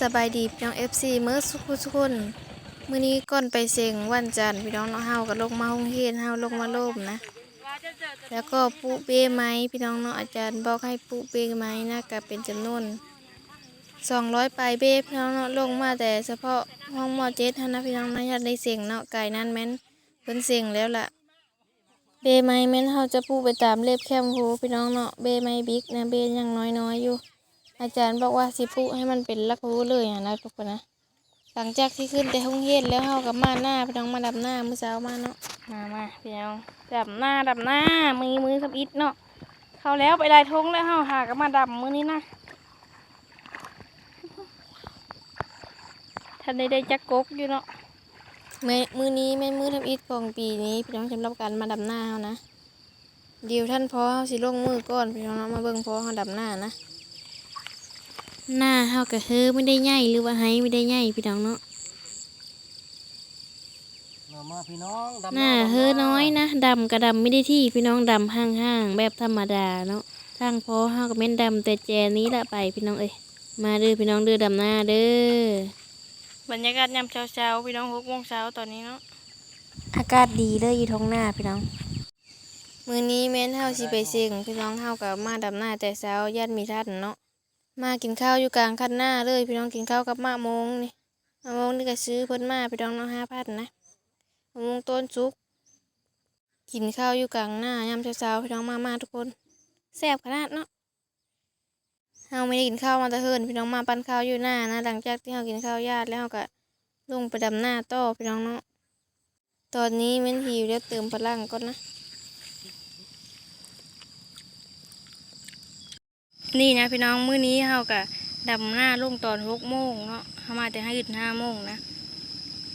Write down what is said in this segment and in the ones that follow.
สบายดีพี่น้อง FC เมื่อสุขสุคนมื้อนี้ก่อนไปเซ็งวันจันทร์พี่น้องเนาเฮาก็ลงมาห้องเฮียนเฮาลงมาโลมนะ แล้วก็ปุเป้ไม้พี่น้องเนาะอาจารย์บอกให้ปุเป้ไม้นะก็เป็นจำนวน200ปลายเบ้พี่น้องเนาะลงมาแต่เฉพาะห้องมอเจ็ดเท่านั้นพี่น้องนะอยากได้เสียงเนาะไก่นั้นแม่นเพิ่นเสียงแล้วล่ะเบไม้แม่นเฮาจะปูไปตามเล็บแคมโฮพี่น้องเนาะเบไม้บิ๊กนะเบยังน้อยๆอยู่ อาจารย์บอกว่าสิปูให้มันเป็นลักรู้เลยอะนะทุกคนนะหลังจากที่ขึ้นแต่ห้องเย็นแล้วเฮากับมาหน้าพี่น้องมาดับหน้ามื้อเช้ามาเนาะมามาพี่น้องดับหน้าดับหน้ามือมือสับอิดเนาะเข้าแล้วไปได้ทงแล้วเฮาหากับมาดับมื้อนี้นะท่านได้ได้จักกกอยู่เนาะมื้อมื้อนี้แม่นมื้อทำอิฐของปีนี้พี่น้องสำหรับการมาดับหน้าเฮานะเดี๋ยวท่านพอเฮาสิลงมือก่อนพี่น้องเนาะมาเบิ่งพอเฮาดับหน้านะ หน้าเฮาก็คือไม่ได้ใหญ่หรือว่าไห้ไม่ได้ใหญ่พี่น้องเนาะมามาพี่น้องดำหน้าเฮอน้อยนะดำกระดำไม่ได้ที่พี่น้องดำห่างๆแบบธรรมดาเนาะทางพอเฮาก็แม่นดำแต่แจนี้ละไปพี่น้องเอ้ยมาเด้อพี่น้องเด้อดำหน้าเด้อบรรยากาศยามเช้าๆพี่น้องหกโมงเช้าตอนนี้เนาะอากาศดีเลยอยู่ท้องหน้าพี่น้องมื้อนี้แม่นเฮาสิไปเสี่ยงพี่น้องเฮาก็มาดำหน้าแต่เช้าญาติมีท่านเนาะ มากินข้าวอยู่กลางคันหน้าเลยพี่น้องกินข้าวกับมะมงนี่มะมงนี่ก็ซื้อเพิ่นมาพี่น้องเน้องห้าพันนะมะมงต้นสุก กินข้าวอยู่กลางหน้ายามเช้าๆพี่น้องมามาทุกคนแซ่บขนาดเนาะเฮาไม่ได้กินข้าวมาแต่เฮินพี่น้องมาปั้นข้าวอยู่หน้านะหลังจากที่เฮากินข้าวญาติแล้วเฮาก็ลงไปดำหน้าต่อพี่น้องเนาะตอนนี้แม่นหิวแล้วเติมพลังก่อนนะ นี่นะพี่น้องมื้อนี้เฮาก็ดำหน้าลงตอนหกโมงเนาะเฮามาแต่ให้หยุดห้าโมงนะ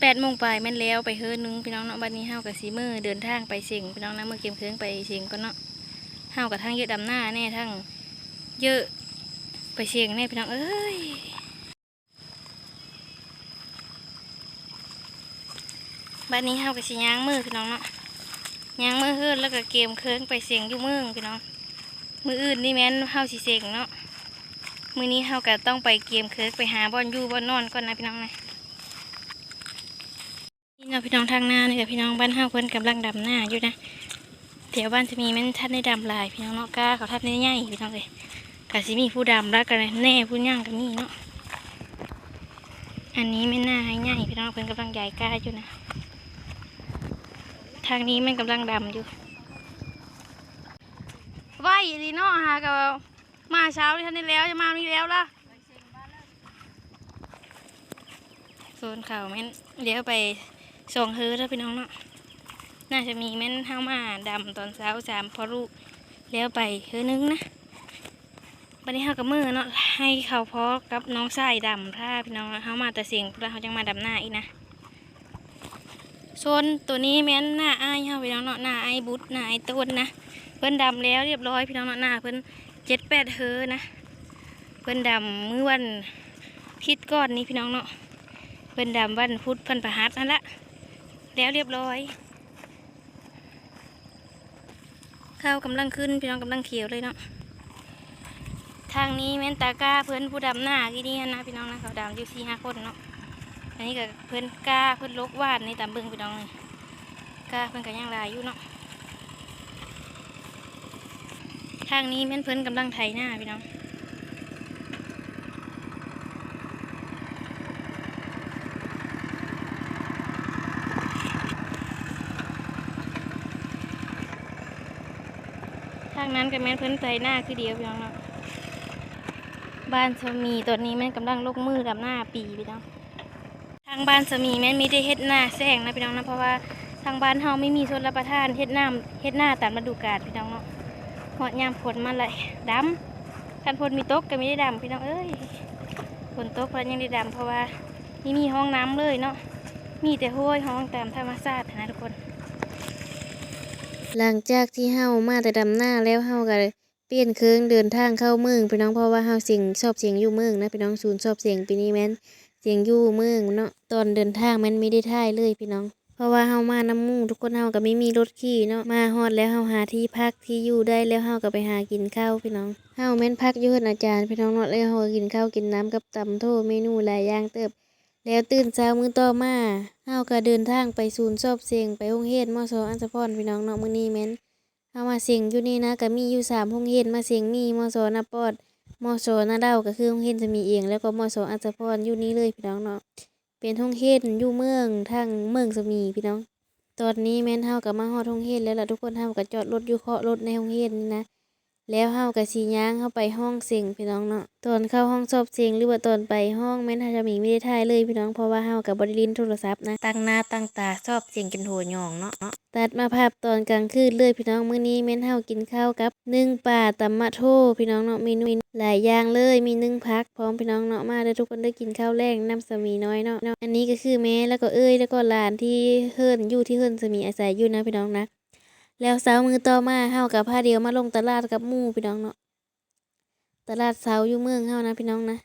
แปดโมงไปแม่นแล้วไปเฮิรนนึงพี่น้องเนาะบัดนี้เฮากับสีมือเดินทางไปเสียงพี่น้องนะเมื่อเกมเครื่องไปเสียงก็เนาะเฮากับทั้งเยอะดำหน้าแน่ทั้งเยอะไปเสียงแน่พี่น้องเอ้ยบัดนี้เฮากับสีย่างมือพี่น้องเนาะย่างมือเฮิรนแล้วก็เกมเครื่องไปเสียงอยู่มืองพี่น้อง มืออื่นนี่แม่นเฮาสิเสกเนาะมือนี้เฮาก็ต้องไปเกมเคิร์กไปหาบอลยู่บอลนอนก่อนนะพี่น้องนะนี่เนาพี่น้องทางหน้านี่กับพี่น้องบ้านเฮาเพิ่นกำลังดำหน้าอยู่นะเดี๋ยวบ้านจะมีแม่นท่านได้ดำลายพี่น้องเนาะกล้าเขาทับได้ใหญ่พี่น้องเลยกะสิมีผู้ดำแล้วกันแน่ผู้ย่างก็มีเนาะอันนี้ไม่น่าให้ใหญ่พี่น้องเพิ่นกำลังใหญ่กล้าอยู่นะ ทางนี้มันกำลังดำอยู่ ไหวดีเนาะหากับมาเช้าที่ท่านได้แล้วจะมานี่แล้วล่ะโซนเขาแม่นเดี๋ยวไปส่งเฮือแล้วพี่น้องเนาะน่าจะมีแม่นเฮามาดำตอนเช้าสามพอลูกแล้วไปเฮือนึงนะวันนี้เฮากับมือเนาะให้เขาพอกับน้องชายดำถ้าพี่น้องเฮามาแต่เสียงพวกเราจังมาดำหน้าอีกนะโซนตัวนี้แม่นหน้าไอ้ายเฮาพี่น้องเนาะหน้าไอ้บุตรหน้าไอ้ต้นนะ เพิ่นดำแล้วเรียบร้อยพี่น้องเนาะหน้าเพิ่นเจ็ดแปดเฮอนะ เพิ่นดำมื้อวันพิษก้อนนี้พี่น้องเนาะเพิ่นดำวันพุธเพิ่นประหัสนั่นละแล้วเรียบร้อยข้าวกำลังขึ้นพี่น้องกำลังเขียวเลยเนาะทางนี้แม่นตาก้าเพิ่นผู้ดำหน้าที่นี่นะพี่น้องนะเขาดำอยู่สี่ห้าคนเนาะอันนี้ก็เพิ่นก้าเพิ่นลกวาดในตามเบิ่งพี่น้องเลยก้าเพิ่นก็ยังลายอยู่เนาะ ทางนี้แม่นเพิ่นกำลังไถหน้าพี่น้องทางนั้นก็แม่นเพิ่นไถหน้าคือเดียวพี่น้องเนาะบ้านสามีตอนนี้แม่นกำลังลกมือดำหน้าปีพี่น้องทางบ้านสามีแม่นมีได้เฮ็ดหน้าแซงนะพี่น้องนะเพราะว่าทางบ้านเฮาไม่มีชนรับประทานเฮ็ดน้ำเฮ็ดหน้าตามฤดูกาลพี่น้องเนาะ หอดยามฝนมาเลยดำคันฝนมีตกก็ไม่ได้ดำพี่น้องเอ้ยฝนตกแล้วยังได้ดำเพราะว่านี่มีห้องน้ำเลยเนาะมีแต่ห้วยห้องตามธรรมชาตินะทุกคน หลังจากที่เฮามาแต่ดำหน้าแล้วเฮาก็เปลี่ยนเครื่องเดินทางเข้าเมืองพี่น้องเพราะว่าเฮาเสียงชอบเสียงอยู่เมืองนะพี่น้องศูนย์ชอบเสียงปีนี้แม่นเสียงอยู่เมืองเนาะตอนเดินทางแม่นไม่ได้ท่ายเลยพี่น้อง เพราะว่าเฮามาน้ำมูทุกคนเฮาก็ไม่มีรถขี่เนาะมาฮอดแล้วเฮาหาที่พักที่อยู่ได้แล้วเฮาก็ไปหากินข้าวพี่น้องเฮาแม่นพักอยู่เฮือนอาจารย์พี่น้องเนาะแล้วเฮาก็กินข้าวกินน้ำกับตำโทเมนูหลายอย่างเติบ แล้วตื่นเช้ามื้อต่อมาเฮาก็เดินทางไปศูนย์สอบเสียงไปโรงเรียนมอสออันสะพรพี่น้องเนาะมื้อนี้แม่นเฮามาเสียงอยู่นี่นะก็มีอยู่3โรงเรียนมาเสียงมีมอสอนาปอดมอสอนาดาก็คือโรงเรียนจะมีเองแล้วก็มอสออันสะพรอยู่นี่เลยพี่น้องเนาะ เป็นท่องเรียนอยู่เมืองทางเมืองสมีพี่น้อง ตอนนี้แม่นเฮาก็มาฮอดท่องเรียนแล้วล่ะทุกคนเฮาก็จอดรถอยู่เคาะรถในท่องเรียนนี่นะ แล้วเฮาก็สิย่างเข้าไปห้องเสียงพี่น้องเนาะตอนเข้าห้องสอบเสียงหรือว่าตอนไปห้องแม่นเฮาจะมีไม่ได้ถ่ายเลยพี่น้องเพราะว่าเฮาก็บ่ได้ลินโทรศัพท์นะตั้งหน้าตั้งตาสอบเสียงจนโหยองเนาะตัดมาภาพตอนกลางคืนเลยพี่น้องมื้อนี้แม่นเฮากินข้าวกับนึ่งปลาตำมะโทพี่น้องเนาะเมนูหลายอย่างเลยมีนึ่งผักพร้อมพี่น้องเนาะมาเด้ทุกคนได้กินข้าวแรงน้ำสามีน้อยเนาะเนาะอันนี้ก็คือแม่แล้วก็เอ้ยแล้วก็หลานที่เฮิรนอยู่ที่เฮิรนสามีอาศัยอยู่นะพี่น้องนะ แล้วเช้ามือต่อมาเฮากับพาเดียวมาลงตลาดกับหมู่พี่น้องเนาะตลาดเช้าอยู่เมืองเฮานะพี่น้องนะ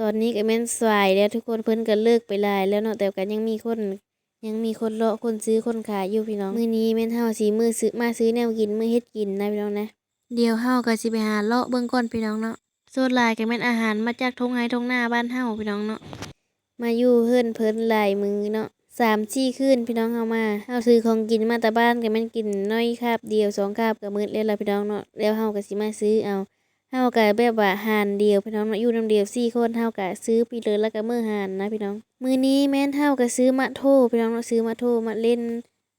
ตอนนี้ก็แม่นสายแล้วทุกคนเพิ่นก็เลิกไปหลายแล้วเนาะแต่ก็ยังมีคนยังมีคนเลาะคนซื้อคนขายอยู่พี่น้องมื้อนี้แม่นเฮาสิมื้อซื้อมาซื้อแนวกินมื้อเฮ็ดกินนะพี่น้องนะเดี๋ยวเฮาก็สิไปหาเลาะเบิ่งก่อนพี่น้องเนาะส่วนหลายก็แม่นอาหารมาจากทงไห้ทงหน้าบ้านเฮาพี่น้องเนาะมาอยู่เฮือนเพิ่นหลายมือเนาะ สามสี่คืนพี่น้องเฮามาเฮาซื้อของกินมาแต่บ้านก็แม่นกินน้อยคาบเดียวสองคาบก็มื้อแล้วล่ะพี่น้องเนาะแล้วเฮาก็สิมาซื้อเอาเฮาก็แบบว่าหารเดียวพี่น้องเนาะอยู่นำเดียวสี่คนเฮาก็ซื้อไปเลยแล้วก็มื้อหารนะพี่น้อง มื้อนี้แม่นเฮาก็ซื้อมะโทพี่น้องเนาะซื้อมะโทมะเล่น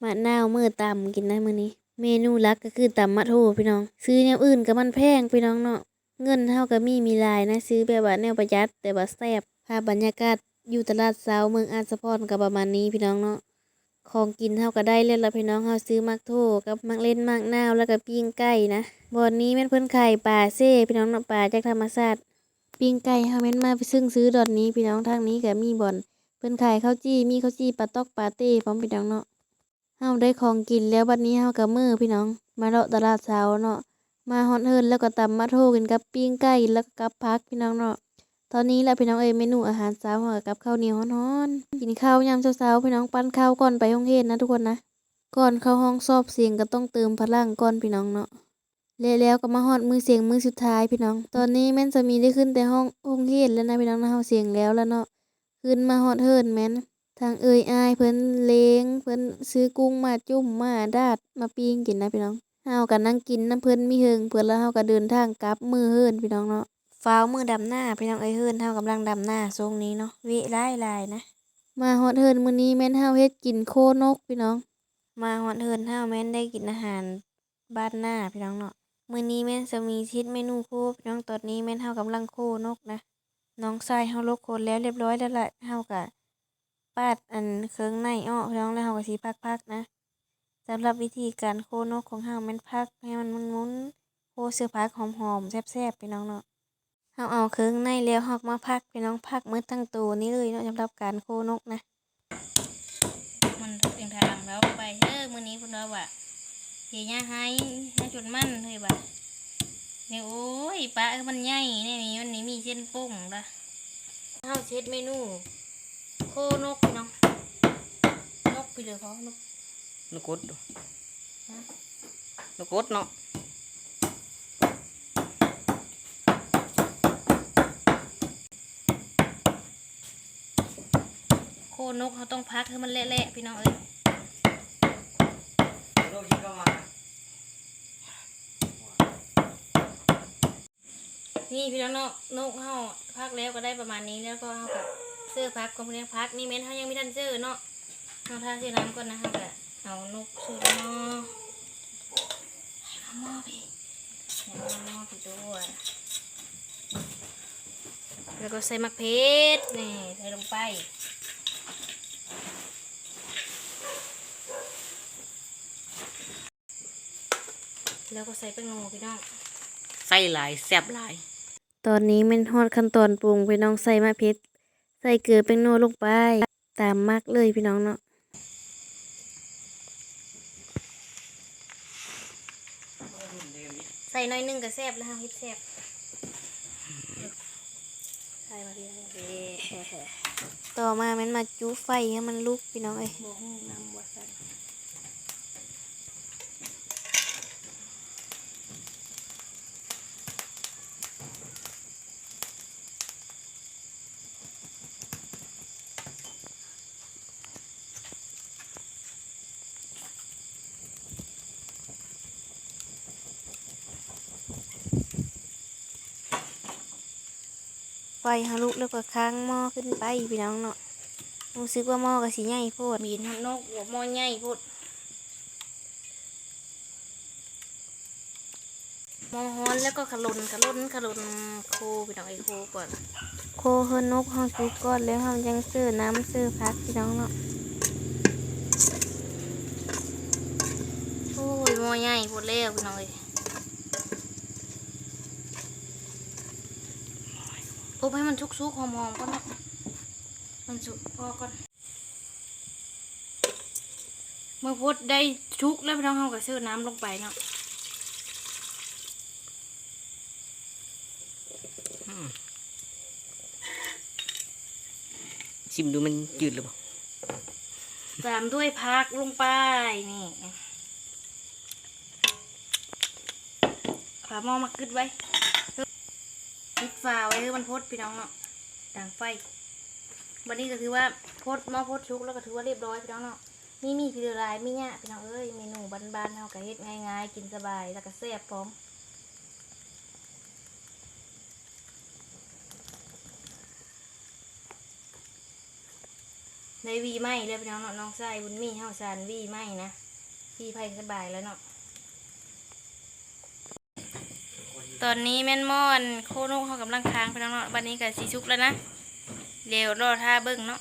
มะนาวมื้อตำกินนะมื้อนี้ เมนูหลักก็คือตำมะโทพี่น้อง ซื้อแนวอื่นก็มันแพงพี่น้องเนาะเงินเฮาก็มีมีลายนะซื้อแบบว่าแนวประหยัดแต่ว่าแซ่บภาพบรรยากาศ อยู่ตลาดเช้าเมืองอาสะพรก็ประมาณนี้พี่น้องเนาะของกินเฮาก็ได้แล้วล่ะพี่น้องเฮาซื้อมักโทกับมักเล่นมักนาวแล้วก็ปิ้งไก่นะบ่อนนี้แม่นเพิ่นไขายปลาเซ่พี่น้องเนาะปลาจากธรรมชาติปิ้งไก่เฮาแม่นมาซึ่งซื้อดอนนี้พี่น้องทางนี้ก็มีบ่อนเพิ่นไขายข้าวจี้มีข้าวจี้ปลาตอกปลาเต้พร้อมพี่น้องเนาะเฮาได้ของกินแล้วบัดนี้เฮาก็มือพี่น้อง มาเลาะตลาดเช้าเนาะมาฮอดเฮิรนแล้วก็ตำมาโทกินกับปิ้งไก่แล้วก็กับผักพี่น้องเนาะ ตอนนี้แหละพี่น้องเอ้ยเมนูอาหารเช้าเฮาก็กับข้าวเหนียวฮ้อนๆกินข้าวยามเช้าๆพี่น้องปั้นข้าวก่อนไปโรงเรียนะทุกคนนะ ก่อนเข้าห้องสอบเสียงก็ต้องเติมพลังก่อนพี่น้องเนาะแล้วแล้วก็มาฮอดมือเสียงมือสุดท้ายพี่น้อง ตอนนี้แม่นจะมีได้ขึ้นแต่ห้องห้องเรียนแล้วนะพี่น้องนะเฮาเสียงแล้วแล้วเนาะขึ้นมาฮอดเฮิรนแม่นทางเอ่ยอายเพิ่นเลงเพิ่นซื้อกุ้งมาจุ่มมาดาดมาปิ้งกินนะพี่น้องเฮาก็นั่งกินน้ำเพิ่นมีเฮิงเพิ่นแล้วเฮาก็เดินทางกลับมือเฮิรนพี่น้องเนาะ ฟ้าวมือดำหน้าพี่น้องเอ้ยเฮิรนเฮากำลังดำหน้าทรงนี้เนาะเวะหลายหลายๆนะ มาฮอดเฮิรนมื้อนี้แม่นเฮาเฮ็ดกินโคนกพี่น้อง มาฮอดเฮิรนเฮาแม่นได้กินอาหารบ้านหน้าพี่น้องเนาะมื้อนี้แม่นจะมีทิศเมนูโคพี่น้องตอนนี้แม่นเฮากำลังโคนกนะน้องชายเฮาลกโคนแล้วเรียบร้อยแล้วล่ะเฮาก็ปาดอันเครื่องในอ้อพี่น้องแล้วเฮาก็สิพักๆนะสำหรับวิธีการโคนกของเฮาแม่นพักให้มันหมุนๆโคเสื้อผักหอมๆแซ่บๆพี่น้องเนาะ เฮาเอาเครื่องในแล้วเฮาก็มาพักพี่น้องพักหมืดทั้งตัวนี้เลยเนาะสำหรับการโคนกนะ มันเป็นทางแล้วไปเออมื้อนี้พุ่นว่าว่าเฮียให้ให้จนมันเฮ้ยบ่ะเนี่ยโอ้ยปลาเอ้ยมันใหญ่เนี่ยมีมันนี่มีเส้นป่งละเฮาเช็ดเมนู โคนกพี่น้องนกไปเลยพอนกนกดนกดเนาะ คนกเขาต้องพักให้มันเละๆพี่น้องเอ้ยโลกที่เข้ามานี่พี่น้องเนาะนกเฮาพักแล้วก็ได้ประมาณนี้แล้วก็เฮากับเสื้อพักก็เรียกพักนี่เม้นเฮายังไม่ทันเสื้อเนาะเฮาทาเสื้อน้ำก่อนนะเฮาก็เอานกสูดหม้อให้มาหม้อพี่ให้มาหม้อพี่ด้วยแล้วก็ใส่มะเพชรนี่ใส่ลงไป แล้วก็ใส่แป้งโนพี่น้องใส่หลายแซ่บหลาย ตอนนี้แม่นฮอดขั้นตอนปรุงพี่น้องใส่มะเพ็ดใส่เกลือแป้งโนลงไป ตามมักเลยพี่น้องเนาะใส่หน้อยหนึงก็แซ่บแล้วค่ะเฮ็ดแซ่บถ่ายมาพี่ถ่ายมาพี่ต่อมาแมันมาจุไฟให้มันลุกพี่น้องเอ้ย บอกให้นำวัสัน ไฟ ฮาลุกแล้วก็ค้างหม้อขึ้นไปพี่น้องเนาะรู้สึกว่าหม้อก็สีใหญ่โพดมีนนกหัวหมอใหญ่พุดหมอฮ้อนแล้วก็ขลุนขลุนขลุนโคพี่น้องไอ้โคก่อน โคเฮอนกเฮาจุก่อนแล้วเฮายังซื้อน้ำซื้อพักพี่น้องเนาะโอ้ยหมอใหญ่พุดแล้วพี่น้องเอ้ ยอบให้มันชุกๆหอมๆก่อนเนาะมันสุกพอก่อนเมื่อพุดได้ชุกแล้วพี่น้องเฮาก็ซื้อน้ำลงไปเนาะชิมดูมันจืดหรือเปล่าตามด้วยพักลงไปนี่ฝาหม้อมากึดไว้ ปิดฝาไว้ให้มันพดพี่น้องเนาะด่างไฟ วันนี้ก็ถือว่าพดหม้อพดชุกแล้วก็ถือว่าเรียบร้อยพี่น้องเนาะมีมีพี่เดือลายมีเนี่ยพี่น้องเอ้ยเมนูบ้านๆเฮาก็เฮ็ดง่ายๆกินสบายแล้วก็แซ่บพร้อมในวีไหมเลยพี่น้องเนาะน้องชายบุญมีเฮาสานวีไหมนะวีไผ่สบายแล้วเนาะ ตอนนี้แม่นมอนโคนุกเขากำลังค้างไปน้องๆวันนี้ก็สีชุกแล้วนะเดี๋ยวรอท่าเบิ่งเนาะ